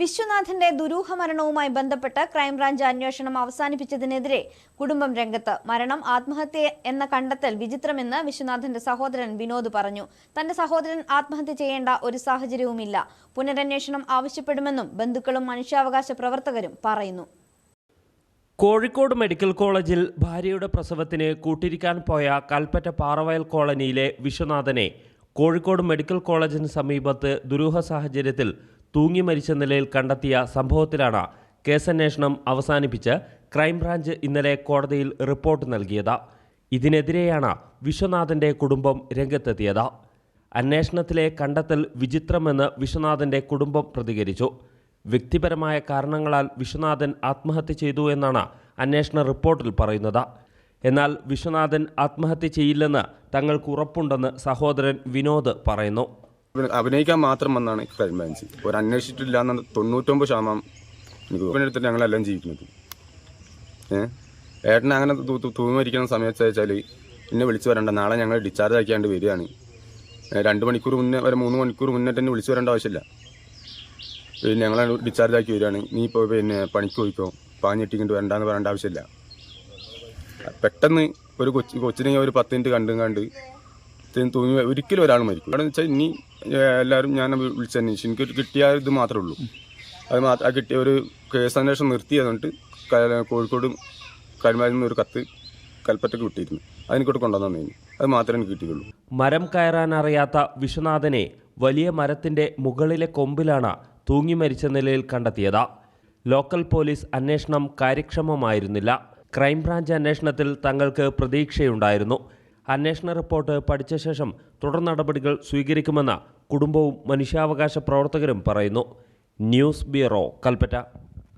വിശ്വനാഥന്റെ ദുരൂഹ മരണവുമായി ബന്ധപ്പെട്ട് ക്രൈംബ്രാഞ്ച് അന്വേഷണം അവസാനിപ്പിച്ചതിനെതിരെ കുടുംബം രംഗത്ത് മരണം ആത്മഹത്യ എന്ന കണ്ടെത്തൽ വിചിത്രമെന്ന് വിശ്വനാഥന്റെ സഹോദരൻ വിനോദ് പറഞ്ഞു. തന്റെ സഹോദരൻ ആത്മഹത്യ ചെയ്യേണ്ട ഒരു സാഹചര്യവുമില്ല. പുനരന്വേഷണം ആവശ്യപ്പെടുമെന്നും ബന്ധുക്കളും മനുഷ്യാവകാശ പ്രവർത്തകരും പറയുന്നു. കോഴിക്കോട് മെഡിക്കൽ കോളേജിൽ ഭാര്യയുടെ പ്രസവത്തിന് കൂട്ടിരിക്കാൻ പോയ കൽപ്പറ്റ പാറവയൽ കോളനിയിലെ വിശ്വനാഥനെ കോഴിക്കോട് മെഡിക്കൽ കോളേജിന് സമീപത്ത് ദുരൂഹ സാഹചര്യത്തിൽ തൂങ്ങി മരിച്ച നിലയിൽ കണ്ടെത്തിയ സംഭവത്തിലാണ് കേസന്വേഷണം അവസാനിപ്പിച്ച് ക്രൈംബ്രാഞ്ച് ഇന്നലെ കോടതിയിൽ റിപ്പോർട്ട് നൽകിയത്. ഇതിനെതിരെയാണ് വിശ്വനാഥന്റെ കുടുംബം രംഗത്തെത്തിയത്. അന്വേഷണത്തിലെ കണ്ടെത്തൽ വിചിത്രമെന്ന് വിശ്വനാഥന്റെ കുടുംബം പ്രതികരിച്ചു. വ്യക്തിപരമായ കാരണങ്ങളാൽ വിശ്വനാഥൻ ആത്മഹത്യ ചെയ്തു എന്നാണ് അന്വേഷണ റിപ്പോർട്ടിൽ പറയുന്നത്. എന്നാൽ വിശ്വനാഥൻ ആത്മഹത്യ ചെയ്യില്ലെന്ന് തങ്ങൾക്ക് ഉറപ്പുണ്ടെന്ന് സഹോദരൻ വിനോദ് പറയുന്നു. അഭിനയിക്കാൻ മാത്രം വന്നാണ് ക്രൈംബ്രാഞ്ച് ഒരു അന്വേഷിച്ചിട്ടില്ല എന്ന തൊണ്ണൂറ്റൊമ്പത് ശതമാനം എടുത്തിട്ട് ഞങ്ങളെല്ലാം ജീവിക്കുന്നത്. ഏഹ് ഏട്ടനെ അങ്ങനെ തൂങ്ങിരിക്കുന്ന സമയത്ത് വെച്ചാൽ എന്നെ വിളിച്ചു വരണ്ട. നാളെ ഞങ്ങൾ ഡിസ്ചാർജ് ആക്കിയാണ്ട് വരികയാണ്. രണ്ട് മണിക്കൂർ മുന്നേ വരെ മൂന്ന് മണിക്കൂർ മുന്നേ തന്നെ വിളിച്ചു വരേണ്ട ആവശ്യമില്ല. പിന്നെ ഞങ്ങൾ ഡിസ്ചാർജ് ആക്കി വരികയാണ്. നീ ഇപ്പോൾ പിന്നെ പണിക്ക് പോയിക്കോ. പാഞ്ഞിട്ടിക്കൊണ്ട് വരണ്ടെന്ന് പറയേണ്ട ആവശ്യമില്ല. പെട്ടെന്ന് ഒരു കൊച്ചു കൊച്ചിനെ ഒരു പത്ത് മിനിറ്റ് കണ്ടും കണ്ട് ഇത്രയും തൂങ്ങി ഒരിക്കലും ഒരാൾ മരിക്കും കാരണം വെച്ചാൽ ഇനി എല്ലാവരും ഞാൻ വിളിച്ചന്വേഷിച്ചു എനിക്ക് കിട്ടിയ ഇത് മാത്രമേ ഉള്ളൂ. അത് മാത്രം കിട്ടിയ ഒരു കേസ് അന്വേഷണം നിർത്തിയതുകൊണ്ട് കോഴിക്കോട് കരുമാരിൽ നിന്ന് ഒരു കത്ത് കൽപ്പറ്റക്ക് കിട്ടിയിരുന്നു. അതിനെക്കൂടെ കൊണ്ടുവന്നു അത് മാത്രമേ എനിക്ക് കിട്ടിയുള്ളൂ മരം കയറാനറിയാത്ത വിശ്വനാഥനെ വലിയ മരത്തിന്റെ മുകളിലെ കൊമ്പിലാണ് തൂങ്ങി മരിച്ച നിലയിൽ കണ്ടെത്തിയത്. ലോക്കൽ പോലീസ് അന്വേഷണം കാര്യക്ഷമമായിരുന്നില്ല. ക്രൈംബ്രാഞ്ച് അന്വേഷണത്തിൽ തങ്ങൾക്ക് പ്രതീക്ഷയുണ്ടായിരുന്നു. അന്വേഷണ റിപ്പോർട്ട് പഠിച്ച ശേഷം തുടർ നടപടികൾ സ്വീകരിക്കുമെന്ന് കുടുംബവും മനുഷ്യാവകാശ പ്രവർത്തകരും പറയുന്നു. News bureau Kalpetta.